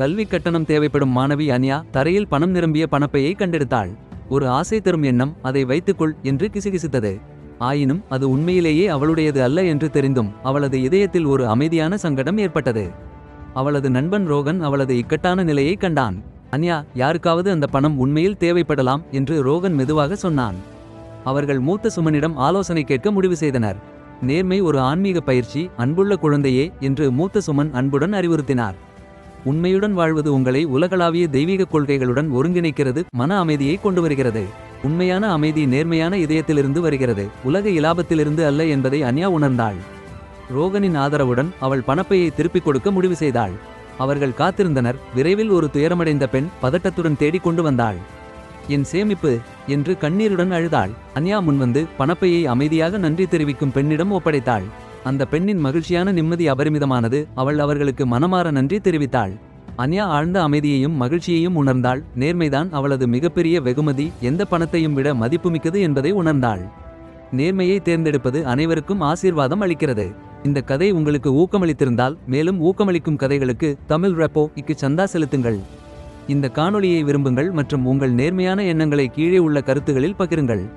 கல்வி கட்டணம் தேவைப்படும் மாணவி அன்யா தரையில் பணம் நிரம்பிய பணப்பையை கண்டெடுத்தாள். ஒரு ஆசை தரும் எண்ணம் அதை வைத்துக்கொள் என்று கிசுகிசுத்தது. ஆயினும் அது உண்மையிலேயே அவளுடையது அல்ல என்று தெரிந்தும் அவளது இதயத்தில் ஒரு அமைதியான சங்கடம் ஏற்பட்டது. அவளது நண்பன் ரோகன் அவளது இக்கட்டான நிலையை கண்டான். அன்யா யாருக்காவது அந்த பணம் உண்மையில் தேவைப்படலாம் என்று ரோகன் மெதுவாக சொன்னான். அவர்கள் மூத்த சுமனிடம் ஆலோசனை கேட்க முடிவு செய்தனர். நேர்மை ஒரு ஆன்மீக பயிற்சி அன்புள்ள குழந்தையே என்று மூத்த சுமன் அன்புடன் அறிவுறுத்தினார். உண்மையுடன் வாழ்வது உங்களை உலகளாவிய தெய்வீக கொள்கைகளுடன் ஒருங்கிணைக்கிறது மன அமைதியை கொண்டு வருகிறது. உண்மையான அமைதி நேர்மையான இதயத்திலிருந்து வருகிறது. உலக இலாபத்திலிருந்து அல்ல என்பதை அன்யா உணர்ந்தாள். ரோகனின் ஆதரவுடன் அவள் பணப்பையை திருப்பிக் கொடுக்க முடிவு செய்தாள். அவர்கள் காத்திருந்தனர். விரைவில் ஒரு துயரமடைந்த பெண் பதட்டத்துடன் தேடிக் கொண்டு வந்தாள். என் சேமிப்பு என்று கண்ணீருடன் அழுதாள். அன்யா முன்வந்து பணப்பையை அமைதியாக நன்றி தெரிவிக்கும் பெண்ணிடம் ஒப்படைத்தாள். அந்த பெண்ணின் மகிழ்ச்சியான நிம்மதி அபரிமிதமானது அவள் அவர்களுக்கு மனமாற நன்றி தெரிவித்தாள். அன்யா ஆழ்ந்த அமைதியையும் மகிழ்ச்சியையும் உணர்ந்தாள். நேர்மைதான் அவளது மிகப்பெரிய வெகுமதி. எந்த பணத்தையும் விட மதிப்புமிக்கது என்பதை உணர்ந்தாள். நேர்மையை தேர்ந்தெடுப்பது அனைவருக்கும் ஆசீர்வாதம் அளிக்கிறது. இந்த கதை உங்களுக்கு ஊக்கமளித்திருந்தால் மேலும் ஊக்கமளிக்கும் கதைகளுக்கு தமிழ் ரெப்போ இக்கு சந்தா செலுத்துங்கள். இந்த காணொளியை விரும்புங்கள் மற்றும் உங்கள் நேர்மையான எண்ணங்களை கீழே உள்ள கருத்துகளில் பகிருங்கள்.